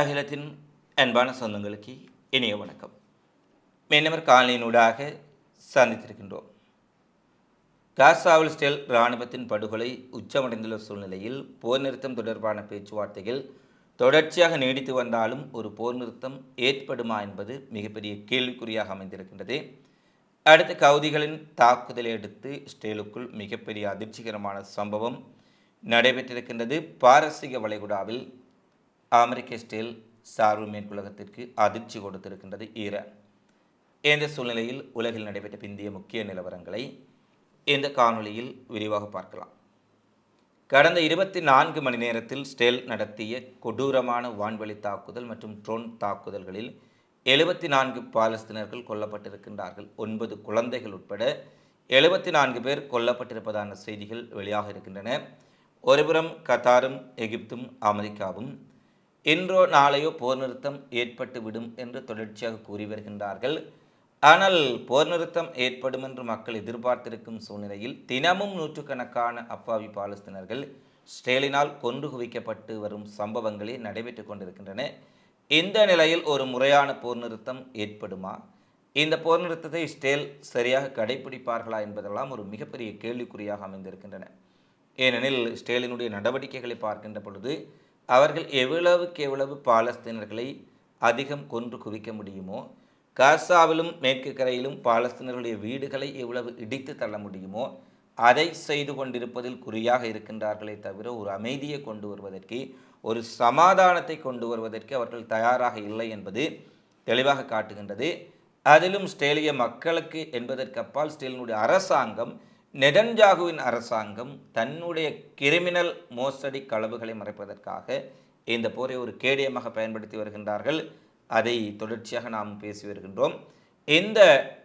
அகிலத்தின் அன்பான சொந்தங்களுக்கு இனிய வணக்கம். மீனவர் காலனியினூடாக சந்தித்திருக்கின்றோம். காசாவில் ஸ்டெல் இராணுவத்தின் படுகொலை உச்சமடைந்துள்ள சூழ்நிலையில் போர் நிறுத்தம் தொடர்பான பேச்சுவார்த்தைகள் தொடர்ச்சியாக நீடித்து வந்தாலும் ஒரு போர் நிறுத்தம் ஏற்படுமா என்பது மிகப்பெரிய கேள்விக்குறியாக அமைந்திருக்கின்றது. அடுத்த கவுதிகளின் தாக்குதலை அடுத்து ஸ்டேலுக்குள் மிகப்பெரிய அதிர்ச்சிகரமான சம்பவம் நடைபெற்றிருக்கின்றது. பாரசீக வளைகுடாவில் அமெரிக்க ஸ்டேல் சார்பு மேற்குலகத்திற்கு அதிர்ச்சி கொடுத்திருக்கின்றது ஈரான். இந்த சூழ்நிலையில் உலகில் நடைபெற்ற பிந்திய முக்கிய நிலவரங்களை இந்த காணொளியில் விரிவாக பார்க்கலாம். கடந்த இருபத்தி நான்கு மணி நேரத்தில் ஸ்டெல் நடத்திய கொடூரமான வான்வழி தாக்குதல் மற்றும் ட்ரோன் தாக்குதல்களில் எழுபத்தி நான்கு பாலஸ்தீனர்கள் கொல்லப்பட்டிருக்கின்றார்கள். ஒன்பது குழந்தைகள் உட்பட எழுபத்தி நான்கு பேர் கொல்லப்பட்டிருப்பதான செய்திகள் வெளியாக இருக்கின்றன. ஒருபுறம் கத்தாரும் எகிப்தும் அமெரிக்காவும் இன்றோ நாளையோ போர் நிறுத்தம் ஏற்பட்டு விடும் என்று தொடர்ச்சியாக கூறி வருகின்றார்கள். ஆனால் போர் நிறுத்தம் ஏற்படும் என்று மக்கள் எதிர்பார்த்திருக்கும் சூழ்நிலையில் தினமும் நூற்றுக்கணக்கான அப்பாவி பாலஸ்தீனர்கள் ஸ்டேலினால் கொன்று குவிக்கப்பட்டு வரும் சம்பவங்களே நடைபெற்று கொண்டிருக்கின்றன. இந்த நிலையில் ஒரு முறையான போர் நிறுத்தம் ஏற்படுமா? இந்த போர் நிறுத்தத்தை ஸ்டேல் சரியாக கடைபிடிப்பார்களா என்பதெல்லாம் ஒரு மிகப்பெரிய கேள்விக்குறியாக அமைந்திருக்கின்றன. ஏனெனில் ஸ்டேலினுடைய நடவடிக்கைகளை பார்க்கின்ற பொழுது அவர்கள் எவ்வளவுக்கு எவ்வளவு பாலஸ்தீனர்களை அதிகம் கொன்று குவிக்க முடியுமோ காசாவிலும் மேற்கு கரையிலும் பாலஸ்தீனர்களுடைய வீடுகளை எவ்வளவு இடித்து தள்ள முடியுமோ அதை செய்து கொண்டிருப்பதில் குறியாக இருக்கின்றார்களே தவிர ஒரு அமைதியை கொண்டு வருவதற்கு ஒரு சமாதானத்தை கொண்டு வருவதற்கு அவர்கள் தயாராக இல்லை என்பது தெளிவாக காட்டுகின்றது. அதிலும் ஸ்டேலிய மக்களுக்கு என்பதற்கு அப்பால் ஸ்டேலினுடைய அரசாங்கம் நெடன்ஜாகுவின் அரசாங்கம் தன்னுடைய கிரிமினல் மோசடி களவுகளை மறைப்பதற்காக இந்த போரை ஒரு கேடயமாக பயன்படுத்தி வருகின்றார்கள். அதை தொடர்ச்சியாக நாம் பேசி வருகின்றோம். இந்த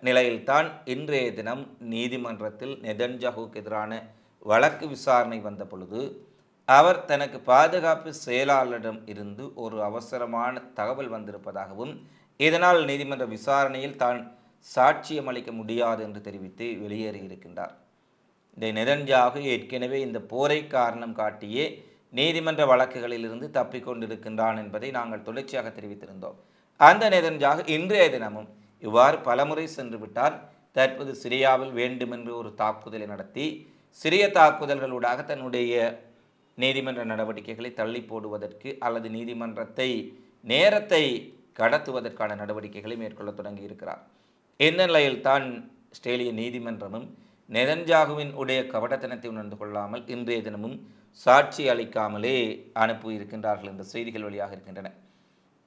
நிலையில்தான் இன்றைய தினம் நீதிமன்றத்தில் நெதன்ஜாகுவுக்கு எதிரான வழக்கு விசாரணை வந்த பொழுது அவர் தனக்கு பாதுகாப்பு செயலாளரிடம் இருந்து ஒரு அவசரமான தகவல் வந்திருப்பதாகவும் இதனால் நீதிமன்ற விசாரணையில் தான் சாட்சியம் அளிக்க முடியாது என்று தெரிவித்து வெளியேறியிருக்கின்றார். இந்த நெதன்ஜாகு ஏற்கனவே இந்த போரை காரணம் காட்டியே நீதிமன்ற வழக்குகளிலிருந்து தப்பிக்கொண்டிருக்கின்றான் என்பதை நாங்கள் தொடர்ச்சியாக தெரிவித்திருந்தோம். அந்த நெதன்ஜாகு இன்றைய தினமும் இவ்வாறு பலமுறை சென்று விட்டார். தற்போது சிரியாவில் வேண்டுமென்று ஒரு தாக்குதலை நடத்தி சிறிய தாக்குதல்களூடாக தன்னுடைய நீதிமன்ற நடவடிக்கைகளை தள்ளி போடுவதற்கு அல்லது நீதிமன்றத்தை நேரத்தை கடத்துவதற்கான நடவடிக்கைகளை மேற்கொள்ள தொடங்கி இருக்கிறார் இந்த நிலையில் தான் ஸ்ட்ரேலிய நீதிமன்றமும் நெதன்ஜாகுவின் உடைய கபடத்தனத்தை உணர்ந்து கொள்ளாமல் இன்றைய தினமும் சாட்சி அளிக்காமலே அனுப்பி இருக்கின்றார்கள் என்ற செய்திகள் வழியாக இருக்கின்றன.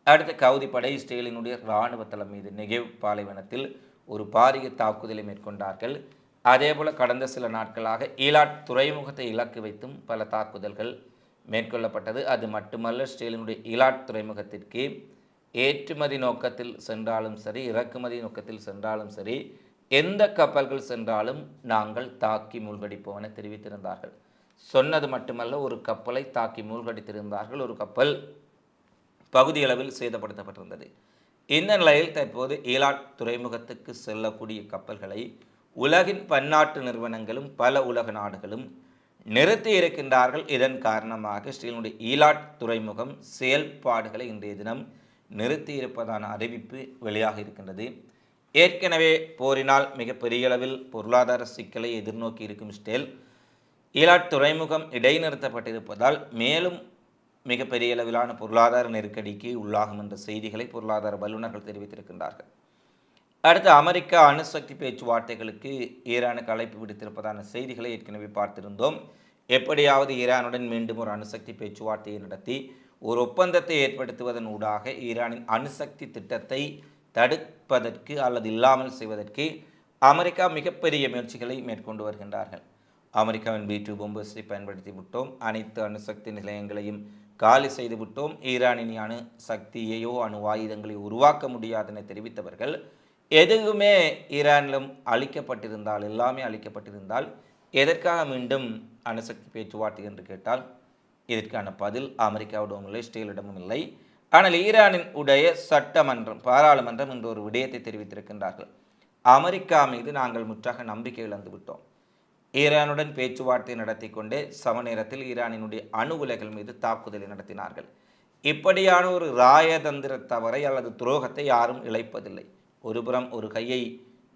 அடுத்த கவுதி படை இஸ்ரேலினுடைய இராணுவ தளம் மீது நெகேவ் பாலைவனத்தில் ஒரு பாரிய தாக்குதலை மேற்கொண்டார்கள். அதேபோல கடந்த சில நாட்களாக ஈலாட் துறைமுகத்தை இலக்கு வைத்தும் பல தாக்குதல்கள் மேற்கொள்ளப்பட்டது. அது மட்டுமல்ல ஸ்ரீலினுடைய ஈலாட் துறைமுகத்திற்கு ஏற்றுமதி நோக்கத்தில் சென்றாலும் சரி இறக்குமதி நோக்கத்தில் சென்றாலும் சரி எந்த கப்பல்கள் சென்றாலும் நாங்கள் தாக்கி மூழ்கடிப்போம் என தெரிவித்திருந்தார்கள். சொன்னது மட்டுமல்ல ஒரு கப்பலை தாக்கி மூழ்கடித்திருந்தார்கள். ஒரு கப்பல் பகுதியளவில் சேதப்படுத்தப்பட்டிருந்தது. இந்த நிலையில் தற்போது ஈலாட் துறைமுகத்துக்கு செல்லக்கூடிய கப்பல்களை உலகின் பன்னாட்டு நிறுவனங்களும் பல உலக நாடுகளும் நிறுத்தி இருக்கின்றார்கள். இதன் காரணமாக ஸ்ரீலனுடைய ஈலாட் துறைமுகம் செயல்பாடுகளை இன்றைய தினம் நிறுத்தி இருப்பதான அறிவிப்பு வெளியாக இருக்கின்றது. ஏற்கனவே போரினால் மிகப்பெரிய அளவில் பொருளாதார சிக்கலை எதிர்நோக்கி இருக்கும் ஸ்டேல் ஈலாட் துறைமுகம் இடைநிறுத்தப்பட்டிருப்பதால் மேலும் மிகப்பெரிய அளவிலான பொருளாதார நெருக்கடிக்கு உள்ளாகும் என்ற செய்திகளை பொருளாதார வல்லுநர்கள் தெரிவித்திருக்கின்றார்கள். அடுத்து அமெரிக்கா அணுசக்தி பேச்சுவார்த்தைகளுக்கு ஈரானுக்கு அழைப்பு விடுத்திருப்பதான செய்திகளை ஏற்கனவே பார்த்திருந்தோம். எப்படியாவது ஈரானுடன் மீண்டும் ஒரு அணுசக்தி பேச்சுவார்த்தையை நடத்தி ஒரு ஒப்பந்தத்தை ஏற்படுத்துவதன் ஊடாக ஈரானின் அணுசக்தி திட்டத்தை தடுப்பதற்கு அல்லது இல்லாமல் செய்வதற்கு அமெரிக்கா மிகப்பெரிய முயற்சிகளை மேற்கொண்டு வருகின்றார்கள். அமெரிக்காவின் பி டூ பொம்பர்ஸை பயன்படுத்தி விட்டோம். அனைத்து அணுசக்தி நிலையங்களையும் காலி செய்து விட்டோம். ஈரானின் அணு சக்தியையோ அணு ஆயுதங்களை உருவாக்க முடியாது என தெரிவித்தவர்கள் எதுவுமே ஈரானிலும் அழிக்கப்பட்டிருந்தால் எல்லாமே அழிக்கப்பட்டிருந்தால் எதற்காக மீண்டும் அணுசக்தி பேச்சுவார்த்தை என்று கேட்டால் இதற்கான பதில் அமெரிக்காவிடமும் இல்லை ஸ்டீலிடமும் இல்லை. ஆனால் ஈரானின் உடைய சட்டமன்றம் பாராளுமன்றம் என்ற ஒரு விடயத்தை தெரிவித்திருக்கின்றார்கள். அமெரிக்கா மீது நாங்கள் முற்றாக நம்பிக்கை இழந்து விட்டோம். ஈரானுடன் பேச்சுவார்த்தை நடத்தி கொண்டே சம நேரத்தில் ஈரானினுடைய அணு உலைகள் மீது தாக்குதலை நடத்தினார்கள். இப்படியான ஒரு ராயதந்திர தவறை அல்லது துரோகத்தை யாரும் இழைப்பதில்லை. ஒருபுறம் ஒரு கையை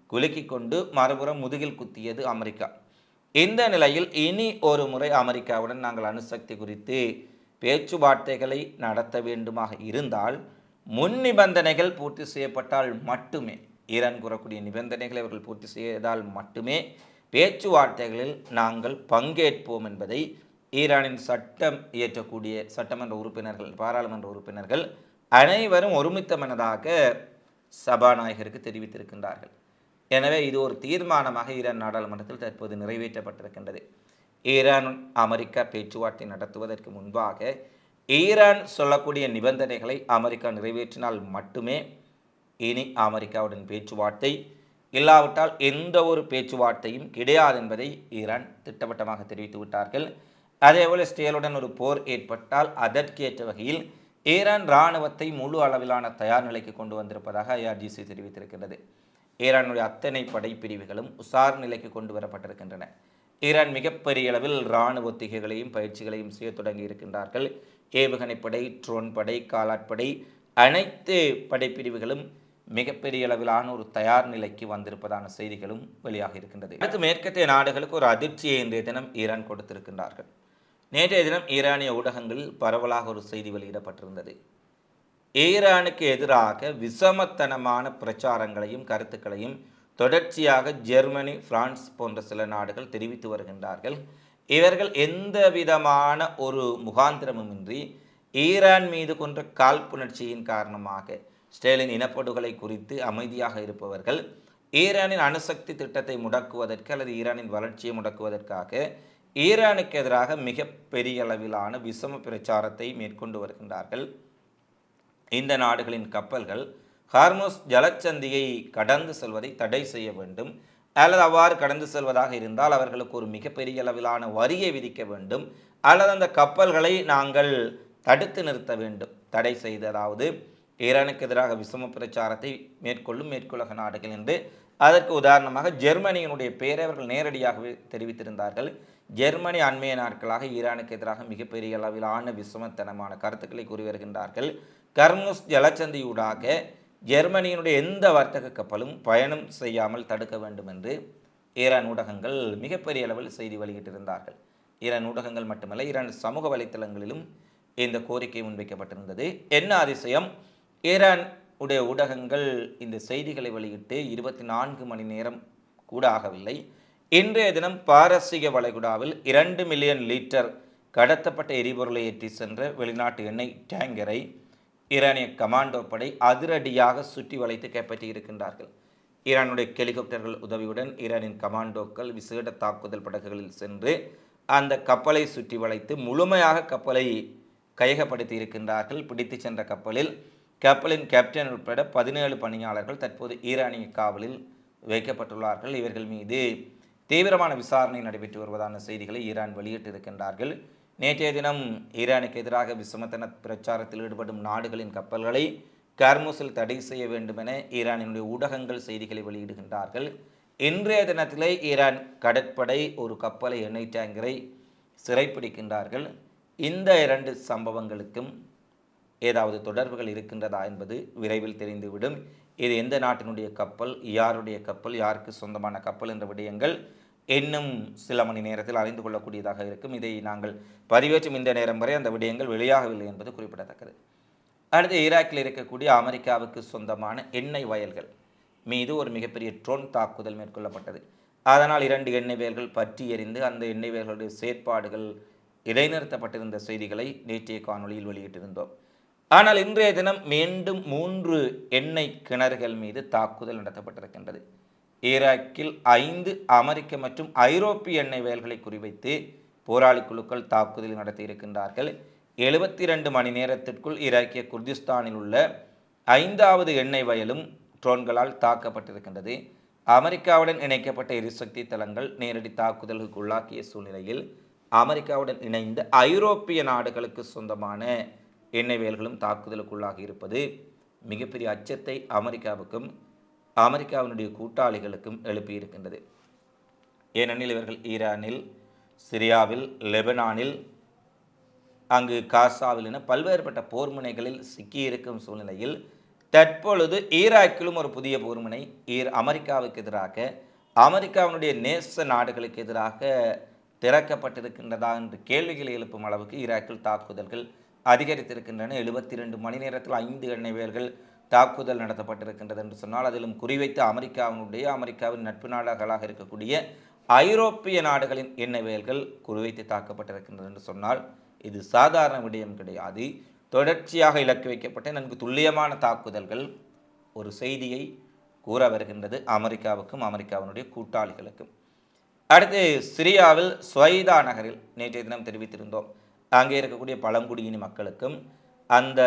குலுக்கி கொண்டு மறுபுறம் முதுகில் குத்தியது அமெரிக்கா. இந்த நிலையில் இனி ஒரு முறை அமெரிக்காவுடன் நாங்கள் அணுசக்தி குறித்து பேச்சுவார்த்தைகளை நடத்த வேண்டுமாக இருந்தால் முன் நிபந்தனைகள் பூர்த்தி செய்யப்பட்டால் மட்டுமே ஈரான் கூறக்கூடிய நிபந்தனைகளை அவர்கள் பூர்த்தி செய்தால் மட்டுமே பேச்சுவார்த்தைகளில் நாங்கள் பங்கேற்போம் என்பதை ஈரானின் சட்டம் இயற்றக்கூடிய சட்டமன்ற உறுப்பினர்கள் பாராளுமன்ற உறுப்பினர்கள் அனைவரும் ஒருமித்த மனதாக சபாநாயகருக்கு தெரிவித்திருக்கின்றார்கள். எனவே இது ஒரு தீர்மானமாக ஈரான் நாடாளுமன்றத்தில் தற்போது நிறைவேற்றப்பட்டிருக்கின்றது. ஈரான் அமெரிக்கா பேச்சுவார்த்தை நடத்துவதற்கு முன்பாக ஈரான் சொல்லக்கூடிய நிபந்தனைகளை அமெரிக்கா நிறைவேற்றினால் மட்டுமே இனி அமெரிக்காவுடன் பேச்சுவார்த்தை இல்லாவிட்டால் எந்த ஒரு பேச்சுவார்த்தையும் கிடையாது என்பதை ஈரான் திட்டவட்டமாக தெரிவித்து விட்டார்கள். அதேபோல் இஸ்ரேலுடன் ஒரு போர் ஏற்பட்டால் அதற்கேற்ற வகையில் ஈரான் இராணுவத்தை முழு அளவிலான தயார் நிலைக்கு கொண்டு வந்திருப்பதாக ஐஆர்ஜிசி தெரிவித்திருக்கிறது ஈரானுடைய அத்தனை படைப்பிரிவுகளும் உசார் நிலைக்கு கொண்டு வரப்பட்டிருக்கின்றன. ஈரான் மிகப்பெரிய அளவில் இராணுவ ஒத்திகைகளையும் பயிற்சிகளையும் செய்ய தொடங்கி இருக்கின்றார்கள். ஏவுகணை படை ட்ரோன் படை காலாட்படை அனைத்து படைப்பிரிவுகளும் மிகப்பெரிய அளவிலான ஒரு தயார் நிலைக்கு வந்திருப்பதான செய்திகளும் வெளியாக இருக்கின்றது. அடுத்து மேற்கத்திய நாடுகளுக்கு ஒரு அதிர்ச்சியை இன்றைய தினம் ஈரான் கொடுத்திருக்கின்றார்கள். நேற்றைய தினம் ஈரானிய ஊடகங்களில் பரவலாக ஒரு செய்தி வெளியிடப்பட்டிருந்தது. ஈரானுக்கு எதிராக விசமத்தனமான பிரச்சாரங்களையும் கருத்துக்களையும் தொடர்ச்சியாக ஜெர்மனி பிரான்ஸ் போன்ற சில நாடுகள் தெரிவித்து வருகின்றார்கள். இவர்கள் எந்த விதமான ஒரு முகாந்திரமுமின்றி ஈரான் மீது கொன்ற காழ்ப்புணர்ச்சியின் காரணமாக ஸ்டேலின் இனப்படுகொலை குறித்து அமைதியாக இருப்பவர்கள் ஈரானின் அணுசக்தி திட்டத்தை முடக்குவதற்கு அல்லது ஈரானின் வளர்ச்சியை முடக்குவதற்காக ஈரானுக்கு எதிராக மிக பெரிய அளவிலான விஷம பிரச்சாரத்தை மேற்கொண்டு வருகின்றார்கள். இந்த நாடுகளின் கப்பல்கள் ஹார்மோஸ் ஜலச்சந்தியை கடந்து செல்வதை தடை செய்ய வேண்டும். அல்லது அவ்வாறு கடந்து செல்வதாக இருந்தால் அவர்களுக்கு ஒரு மிகப்பெரிய அளவிலான வரியை விதிக்க வேண்டும். அல்லது அந்த கப்பல்களை நாங்கள் தடுத்து நிறுத்த வேண்டும். தடை செய்ததாவது ஈரானுக்கு எதிராக விசம பிரச்சாரத்தை மேற்கொள்ளும் மேற்குலக நாடுகள் என்று. அதற்கு உதாரணமாக ஜெர்மனியினுடைய பெயரை அவர்கள் நேரடியாகவே தெரிவித்திருந்தார்கள். ஜெர்மனி அண்மைய நாட்களாக ஈரானுக்கு எதிராக மிகப்பெரிய அளவிலான விசமத்தனமான கருத்துக்களை கூறி வருகின்றார்கள். கர்முஸ் ஜலச்சந்தியூடாக ஜெர்மனியினுடைய எந்த வர்த்தக கப்பலும் பயணம் செய்யாமல் தடுக்க வேண்டும் என்று ஈரான் ஊடகங்கள் மிகப்பெரிய அளவில் செய்தி வெளியிட்டிருந்தார்கள். ஈரான் ஊடகங்கள் மட்டுமல்ல ஈரான் சமூக வலைத்தளங்களிலும் இந்த கோரிக்கை முன்வைக்கப்பட்டிருந்தது. என்ன அதிசயம்? ஈரான் உடைய ஊடகங்கள் இந்த செய்திகளை வெளியிட்டு இருபத்தி நான்கு மணி நேரம் கூட ஆகவில்லை. இன்றைய தினம் பாரசீக வளைகுடாவில் இரண்டு மில்லியன் லிட்டர் கடத்தப்பட்ட எரிபொருளை ஏற்றி சென்ற வெளிநாட்டு எண்ணெய் டேங்கரை ஈரானிய கமாண்டோ படை அதிரடியாக சுற்றி வளைத்து கைப்பற்றி இருக்கின்றார்கள் ஈரானுடைய ஹெலிகாப்டர்கள் உதவியுடன் ஈரானின் கமாண்டோக்கள் விசேட தாக்குதல் படகுகளில் சென்று அந்த கப்பலை சுற்றி வளைத்து முழுமையாக கப்பலை கையகப்படுத்தி இருக்கின்றார்கள் பிடித்து சென்ற கப்பலில் கப்பலின் கேப்டன் உட்பட பதினேழு பணியாளர்கள் தற்போது ஈரானிய காவலில் வைக்கப்பட்டுள்ளார்கள். இவர்கள் மீது தீவிரமான விசாரணை நடைபெற்று வருவதான செய்திகளை ஈரான் வெளியிட்டிருக்கின்றார்கள். நேற்றைய தினம் ஈரானுக்கு எதிராக விசமத்தன பிரச்சாரத்தில் ஈடுபடும் நாடுகளின் கப்பல்களை கர்மூஸில் தடை செய்ய வேண்டும் என ஈரானினுடைய ஊடகங்கள் செய்திகளை வெளியிடுகின்றார்கள். இன்றைய தினத்திலே ஈரான் கடற்படை ஒரு கப்பலை எண்ணெய் டேங்கரை சிறைப்பிடிக்கின்றார்கள். இந்த இரண்டு சம்பவங்களுக்கும் ஏதாவது தொடர்புகள் இருக்கின்றதா என்பது விரைவில் தெரிந்துவிடும். இது எந்த நாட்டினுடைய கப்பல் யாருடைய கப்பல் யாருக்கு சொந்தமான கப்பல் என்ற விடயங்கள் இன்னும் சில மணி நேரத்தில் அறிந்து கொள்ளக்கூடியதாக இருக்கும். இதை நாங்கள் பதிவேற்றும் இந்த நேரம் வரை அந்த விடயங்கள் வெளியாகவில்லை என்பது குறிப்பிடத்தக்கது. அடுத்து ஈராக்கில் இருக்கக்கூடிய அமெரிக்காவுக்கு சொந்தமான எண்ணெய் வயல்கள் மீது ஒரு மிகப்பெரிய ட்ரோன் தாக்குதல் மேற்கொள்ளப்பட்டது. அதனால் இரண்டு எண்ணெய் வயல்கள் பற்றி எறிந்து அந்த எண்ணெய் வயல்களுடைய செயற்பாடுகள் இடைநிறுத்தப்பட்டிருந்த செய்திகளை நேற்றைய காணொளியில் வெளியிட்டிருந்தோம். ஆனால் இன்றைய தினம் மீண்டும் மூன்று எண்ணெய் கிணறுகள் மீது தாக்குதல் நடத்தப்பட்டிருக்கின்றது. ஈராக்கில் ஐந்து அமெரிக்க மற்றும் ஐரோப்பிய எண்ணெய் வயல்களை குறிவைத்து போராளி குழுக்கள் தாக்குதல் நடத்தி இருக்கின்றார்கள். எழுபத்தி ரெண்டு மணி நேரத்திற்குள் ஈராக்கிய குர்திஸ்தானில் உள்ள ஐந்தாவது எண்ணெய் வயலும் ட்ரோன்களால் தாக்கப்பட்டிருக்கின்றது. அமெரிக்காவுடன் இணைக்கப்பட்ட எரிசக்தி தளங்கள் நேரடி தாக்குதலுக்கு உள்ளாக்கிய சூழ்நிலையில் அமெரிக்காவுடன் இணைந்த ஐரோப்பிய நாடுகளுக்கு சொந்தமான எண்ணெய் வயல்களும் தாக்குதலுக்குள்ளாகி இருப்பது மிகப்பெரிய அச்சத்தை அமெரிக்காவுக்கும் அமெரிக்காவினுடைய கூட்டாளிகளுக்கும் எழுப்பியிருக்கின்றது. ஏனெனில் இவர்கள் ஈரானில் சிரியாவில் லெபனானில் அங்கு காசாவில் என பல்வேறுபட்ட போர் முனைகளில் சிக்கியிருக்கும் சூழ்நிலையில் தற்பொழுது ஈராக்கிலும் ஒரு புதிய போர்முனை ஈர் அமெரிக்காவுக்கு எதிராக அமெரிக்காவினுடைய நேச நாடுகளுக்கு எதிராக திறக்கப்பட்டிருக்கின்றதா என்று கேள்விகளை எழுப்பும் அளவுக்கு ஈராக்கில் தாக்குதல்கள் அதிகரித்திருக்கின்றன. எழுபத்தி ரெண்டு மணி நேரத்தில் ஐந்து எண்ணெய் வேர்கள் தாக்குதல் நடத்தப்பட்டிருக்கின்றது என்று சொன்னால் அதிலும் குறிவைத்து அமெரிக்காவினுடைய அமெரிக்காவின் நட்பு நாடுகளாக இருக்கக்கூடிய ஐரோப்பிய நாடுகளின் எண்ணெய் வயல்கள் குறிவைத்து தாக்கப்பட்டிருக்கின்றது என்று சொன்னால் இது சாதாரண விடயம் கிடையாது. தொடர்ச்சியாக இலக்கு வைக்கப்பட்ட நன்கு துல்லியமான தாக்குதல்கள் ஒரு செய்தியை கூற வருகின்றது அமெரிக்காவுக்கும் அமெரிக்காவினுடைய கூட்டாளிகளுக்கும். அடுத்து சிரியாவில் ஸ்வைதா நகரில் நேற்றைய தினம் தெரிவித்திருந்தோம். அங்கே இருக்கக்கூடிய பழங்குடியின மக்களுக்கும் அந்த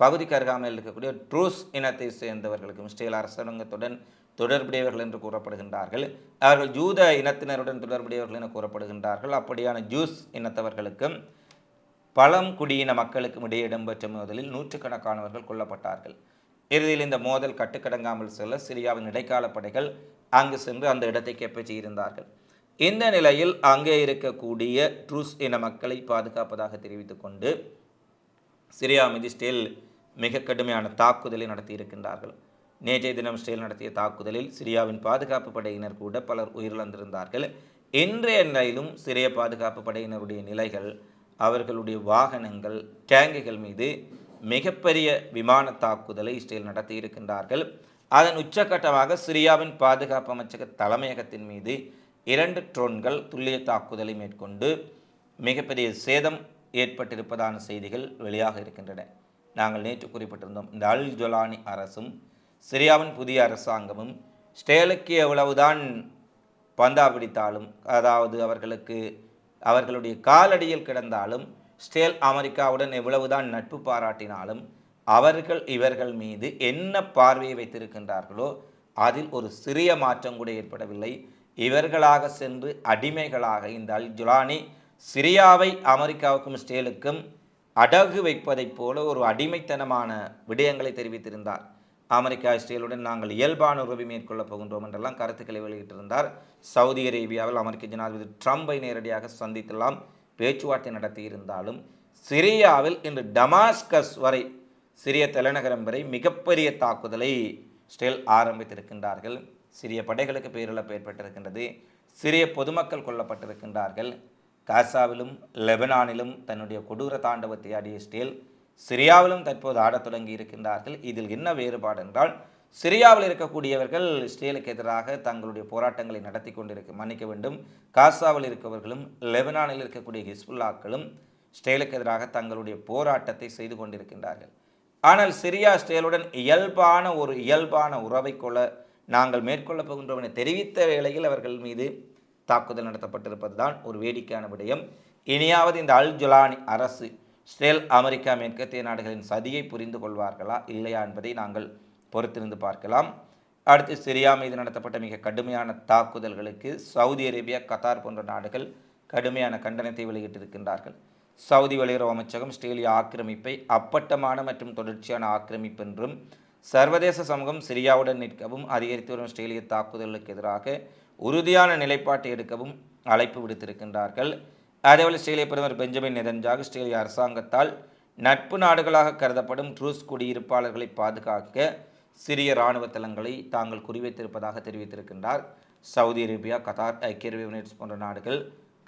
பகுதிக்கு அருகாமையில் இருக்கக்கூடிய ட்ரூஸ் இனத்தை சேர்ந்தவர்களுக்கும் இஸ்ரேல் அரசாங்கத்துடன் தொடர்புடையவர்கள் என்று கூறப்படுகின்றார்கள். அவர்கள் ஜூத இனத்தினருடன் தொடர்புடையவர்கள் என கூறப்படுகின்றார்கள். அப்படியான ஜூஸ் இனத்தவர்களுக்கும் பழங்குடியின மக்களுக்கும் இடையே இடம்பெற்ற மோதலில் நூற்றுக்கணக்கானவர்கள் கொல்லப்பட்டார்கள். இறுதியில் இந்த மோதல் கட்டுக்கடங்காமல் செல்ல சிரியாவின் இடைக்கால படைகள் அங்கு சென்று அந்த இடத்தை கைப்பற்றியிருந்தார்கள் இந்த நிலையில் அங்கே இருக்கக்கூடிய ட்ரூஸ் இன மக்களை பாதுகாப்பதாக தெரிவித்துக்கொண்டு சிரியா மீது ஸ்டேல் மிக கடுமையான தாக்குதலை நடத்தியிருக்கின்றார்கள். நேற்றைய தினம் ஸ்டேல் நடத்திய தாக்குதலில் சிரியாவின் பாதுகாப்பு படையினர் கூட பலர் உயிரிழந்திருந்தார்கள். இன்றைய நிலையிலும் சிறிய பாதுகாப்பு படையினருடைய நிலைகள் அவர்களுடைய வாகனங்கள் டேங்குகள் மீது மிகப்பெரிய விமான தாக்குதலை இஸ்ரேல் நடத்தியிருக்கின்றார்கள். அதன் உச்சக்கட்டமாக சிரியாவின் பாதுகாப்பு அமைச்சக தலைமையகத்தின் மீது இரண்டு ட்ரோன்கள் துல்லிய தாக்குதலை மேற்கொண்டு மிகப்பெரிய சேதம் ஏற்பட்டிருப்பதான செய்திகள் வெளியாக இருக்கின்றன. நாங்கள் நேற்று குறிப்பிட்டிருந்தோம் இந்த அல் ஜொலானி அரசும் சிரியாவின் புதிய அரசாங்கமும் ஸ்டேலுக்கு எவ்வளவுதான் பந்தா பிடித்தாலும் அதாவது அவர்களுக்கு அவர்களுடைய காலடியில் கிடந்தாலும் ஸ்டேல் அமெரிக்காவுடன் எவ்வளவுதான் நட்பு பாராட்டினாலும் அவர்கள் இவர்கள் மீது என்ன பார்வையை வைத்திருக்கின்றார்களோ அதில் ஒரு சிறிய மாற்றம் கூட ஏற்படவில்லை. இவர்களாக சென்று அடிமைகளாக இந்த அல் ஜுலானி சிரியாவை அமெரிக்காவுக்கும் ஸ்டேலுக்கும் அடகு வைப்பதைப் போல ஒரு அடிமைத்தனமான விடயங்களை தெரிவித்திருந்தார். அமெரிக்கா இஸ்ரேலுடன் நாங்கள் இயல்பான உறவை மேற்கொள்ளப் போகின்றோம் என்றெல்லாம் கருத்துக்களை வெளியிட்டிருந்தார். சவுதி அரேபியாவில் அமெரிக்க ஜனாதிபதி ட்ரம்பை நேரடியாக சந்தித்தெல்லாம் பேச்சுவார்த்தை நடத்தியிருந்தாலும் சிரியாவில் இன்று டமாஸ்கஸ் வரை சிரிய தலைநகரம் வரை மிகப்பெரிய தாக்குதலை ஸ்டேல் ஆரம்பித்திருக்கின்றார்கள். சிறிய படைகளுக்கு பேரிழப்பு ஏற்பட்டிருக்கின்றது. சிறிய பொதுமக்கள் கொல்லப்பட்டிருக்கின்றார்கள். காசாவிலும் லெபனானிலும் தன்னுடைய கொடூர தாண்டவத்தை ஆடிய ஸ்டேல் சிரியாவிலும் தற்போது ஆடத் தொடங்கி இருக்கின்றார்கள். இதில் என்ன வேறுபாடு என்றால் சிரியாவில் இருக்கக்கூடியவர்கள் இஸ்ரேலுக்கு எதிராக தங்களுடைய போராட்டங்களை நடத்தி கொண்டிருக்க மன்னிக்க வேண்டும். காசாவில் இருக்கவர்களும் லெபனானில் இருக்கக்கூடிய ஹிஸ்புல்லாக்களும் ஸ்டேலுக்கு எதிராக தங்களுடைய போராட்டத்தை செய்து கொண்டிருக்கின்றார்கள். ஆனால் சிரியா ஸ்டேலுடன் இயல்பான ஒரு இயல்பான உறவை கொள்ள நாங்கள் மேற்கொள்ளப் போகின்றோம் என தெரிவித்த வேளையில் அவர்கள் மீது தாக்குதல் நடத்தப்பட்டிருப்பது தான் ஒரு வேடிக்கையான விடயம். இனியாவது இந்த அல் ஜுலானி அரசு இஸ்ரேல் அமெரிக்கா மேற்கத்திய நாடுகளின் சதியை புரிந்து கொள்வார்களா இல்லையா என்பதை நாங்கள் பொறுத்திருந்து பார்க்கலாம். அடுத்து சிரியா மீது நடத்தப்பட்ட மிக கடுமையான தாக்குதல்களுக்கு சவுதி அரேபியா கத்தார் போன்ற நாடுகள் கடுமையான கண்டனத்தை வெளியிட்டிருக்கின்றார்கள். சவுதி வெளியுறவு அமைச்சகம் இஸ்ரேலிய ஆக்கிரமிப்பை அப்பட்டமான மற்றும் தொடர்ச்சியான ஆக்கிரமிப்பு என்றும் சர்வதேச சமூகம் சிரியாவுடன் நிற்கவும் அதிகரித்து வரும் இஸ்ரேலிய தாக்குதலுக்கு எதிராக உறுதியான நிலைப்பாட்டை எடுக்கவும் அழைப்பு விடுத்திருக்கின்றார்கள். அதேபோல் இஸ்ரேலிய பிரதமர் பெஞ்சமின் நெதன்ஜாக் இஸ்ரேலிய அரசாங்கத்தால் நட்பு நாடுகளாக கருதப்படும் ட்ரூஸ் குடியிருப்பாளர்களை பாதுகாக்க சிறிய இராணுவ தளங்களை தாங்கள் குறிவைத்திருப்பதாக தெரிவித்திருக்கின்றார். சவுதி அரேபியா கத்தார் ஐக்கிய அரபு எமிரேட்ஸ் போன்ற நாடுகள்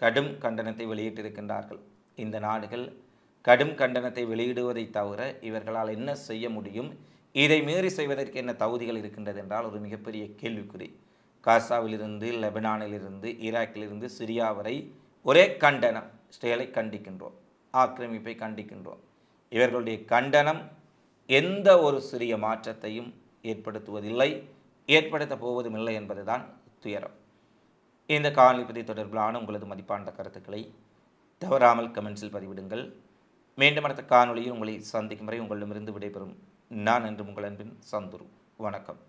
கடும் கண்டனத்தை வெளியிட்டிருக்கின்றார்கள். இந்த நாடுகள் கடும் கண்டனத்தை வெளியிடுவதை தவிர இவர்களால் என்ன செய்ய முடியும்? இதை மீறி செய்வதற்கு என்ன தகுதிகள் இருக்கின்றது என்றால் ஒரு மிகப்பெரிய கேள்விக்குறி. காசாவிலிருந்து லெபனானிலிருந்து ஈராக்கிலிருந்து சிரியா வரை ஒரே கண்டனம் ஸ்டேலை கண்டிக்கின்றோம் ஆக்கிரமிப்பை கண்டிக்கின்றோம். இவர்களுடைய கண்டனம் எந்த ஒரு சிறிய மாற்றத்தையும் ஏற்படுத்துவதில்லை ஏற்படுத்தப் போவதும் இல்லை என்பதுதான் துயரம். இந்த காணொலி தொடர்பிலான உங்களது மதிப்பான கருத்துக்களை தவறாமல் கமெண்ட்ஸில் பதிவிடுங்கள். மீண்டும் அடுத்த காணொலியில் உங்களை சந்திக்கும் வரை உங்களிடமிருந்து விடைபெறும் நான் என்று உங்கள் அன்பின் சந்துரு. வணக்கம்.